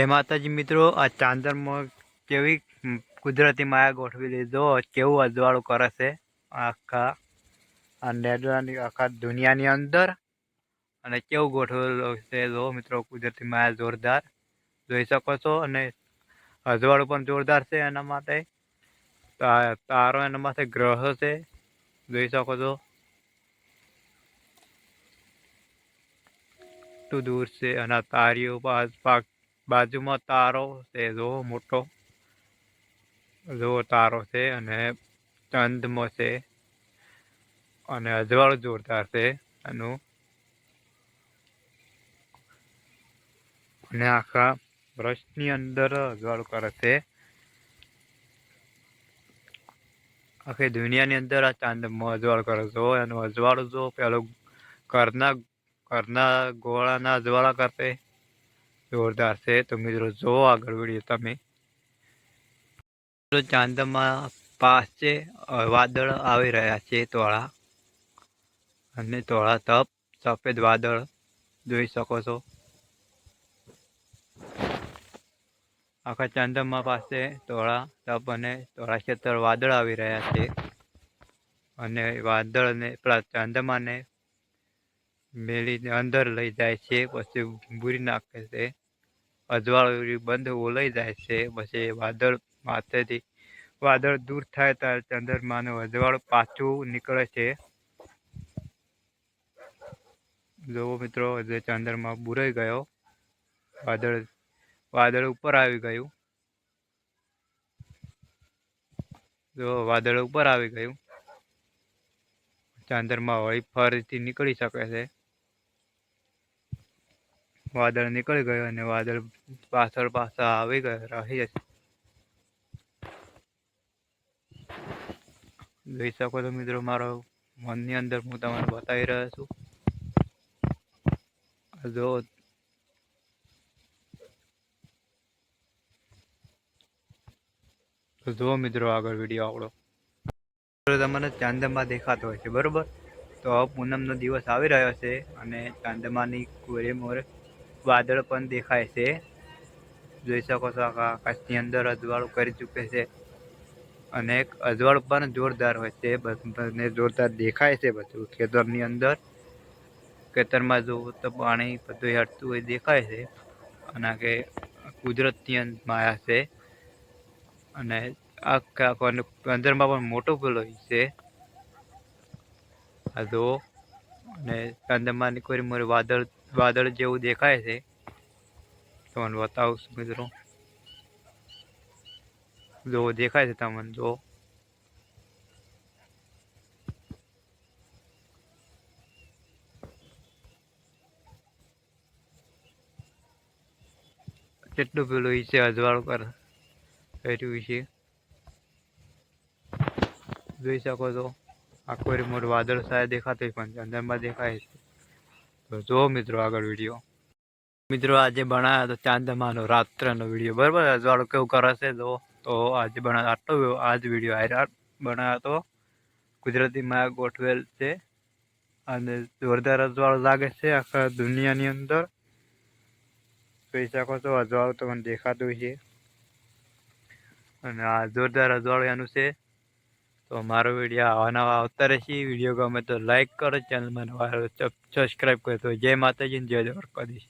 જય માતાજી મિત્રો, આ ચાંદરમાં કેવી કુદરતી માયા ગોઠવી લીધો, કેવું અજવાળું કરે છે આખા આ નેડવાની આખા દુનિયાની અંદર અને કેવું ગોઠવેલું છે જો મિત્રો, કુદરતી માયા જોરદાર. જોઈ શકો છો અને અજવાળું પણ જોરદાર છે એના માટે. તારો એના માટે ગ્રહો છે. જોઈ શકો છો. કેટલું દૂર છે અને તારીઓ પાસ પાક બાજુમાં તારો છે, જો મોટો. જો તારો છે અને ચંદમાં છે અને અજવાળું જોરદાર છે એનું અને આખા બ્રશની અંદર અજવાળું કરે છે. આખી દુનિયાની અંદર આ ચાંદમાં અજવાળું કરે છે એનું અજવાળું જો પેલું ઘરના ઘરના ગોળાના અજવાળા કરશે. જોરદાર છે. તો મિત્રો જો આગળ વીડિયો તમે. ચાંદમાં પાસે છે વાદળ આવી રહ્યા છે તોળા અને તોળા તપ, સફેદ વાદળ જોઈ શકો છો. આખા ચાંદમા પાસે તોળા તપ અને તોળા ક્ષેત્ર વાદળ આવી રહ્યા છે. અને વાદળને ચાંદમાને મેળીને અંદર લઈ જાય છે, પછી ભૂરી નાખે છે. અજવાળું બંધ ઓલાઈ જાય છે. પછી વાદળ માથેથી વાદળ દૂર થાય ત્યારે ચંદ્રમાનું અજવાળું પાછું નીકળે છે. જોવો મિત્રો, જે ચંદ્રમા બુરાઈ ગયો. વાદળ વાદળ ઉપર આવી ગયું. જો વાદળ ઉપર આવી ગયું. ચાંદરમાં વળી ફરીથી નીકળી શકે છે. વાદળ નીકળી ગયો અને વાદળ પાછળ પાછળ આવી ગયો, રહી જશે જોઈ શકો છો મિત્રો, મારો મનની અંદર હું તમને બતાવી રહ્યો છું. જો જુઓ મિત્રો આગળ વીડિયો આપણો તમને ચાંદમા દેખાતો હોય છે, બરોબર? તો પૂનમનો દિવસ આવી રહ્યો છે અને ચાંદમાની કોરે મોરે વાદળ પણ દેખાય છે. જોઈ શકો છો આકાશની અંદર અજવાળું કરી ચૂકે છે. અને એક અજવાળું પણ જોરદાર હોય છે. બધાને જોરદાર દેખાય છે બધું. ખેતરની અંદર, ખેતરમાં જોવું તો પાણી બધું હટતું હોય દેખાય છે. અને કે કુદરતની માયા છે. અને આખા અંદરમાં પણ મોટો પેલો છે. આ જુઓ અને ચાંદમાની કોઈ મોરે વાદળ વાદળ જેવું દેખાય છે. તમને બતાવું છું મિત્રો? જો દેખાય છે તમને, જો. કેટલું પેલું છે અજવાળું કર કર્યું છે? જોઈ શકો છો. આખો મોર વાદળ સાય દેખાતો હોય પણ ચંદ્રમાં દેખાય છે. તો જો મિત્રો આગળ વીડિયો. મિત્રો આજે બનાવ્યો તો ચાંદમાનો રાત્રનો વીડિયો. બરાબર? અજવાળું કેવું કરે છે? જો, તો આજે ભણા આટલો આજ વીડિયો આયરા બનાવ્યો તો કુદરતી માયા ગોઠવેલ છે. અને જોરદાર અજવાળું લાગે છે આખા દુનિયાની અંદર. જોઈ શકો છો અજવાળું તમને દેખાતું છે અને આ જોરદાર અજવાળું એનું છે. તો મારો વીડિયો આવા નવા આવતા રહેશે વીડિયો ગમે તો લાઇક કરો ચેનલમાં નવા સબસ્ક્રાઈબ કરો તો જય માતાજી જય દ્વારકાધીશ.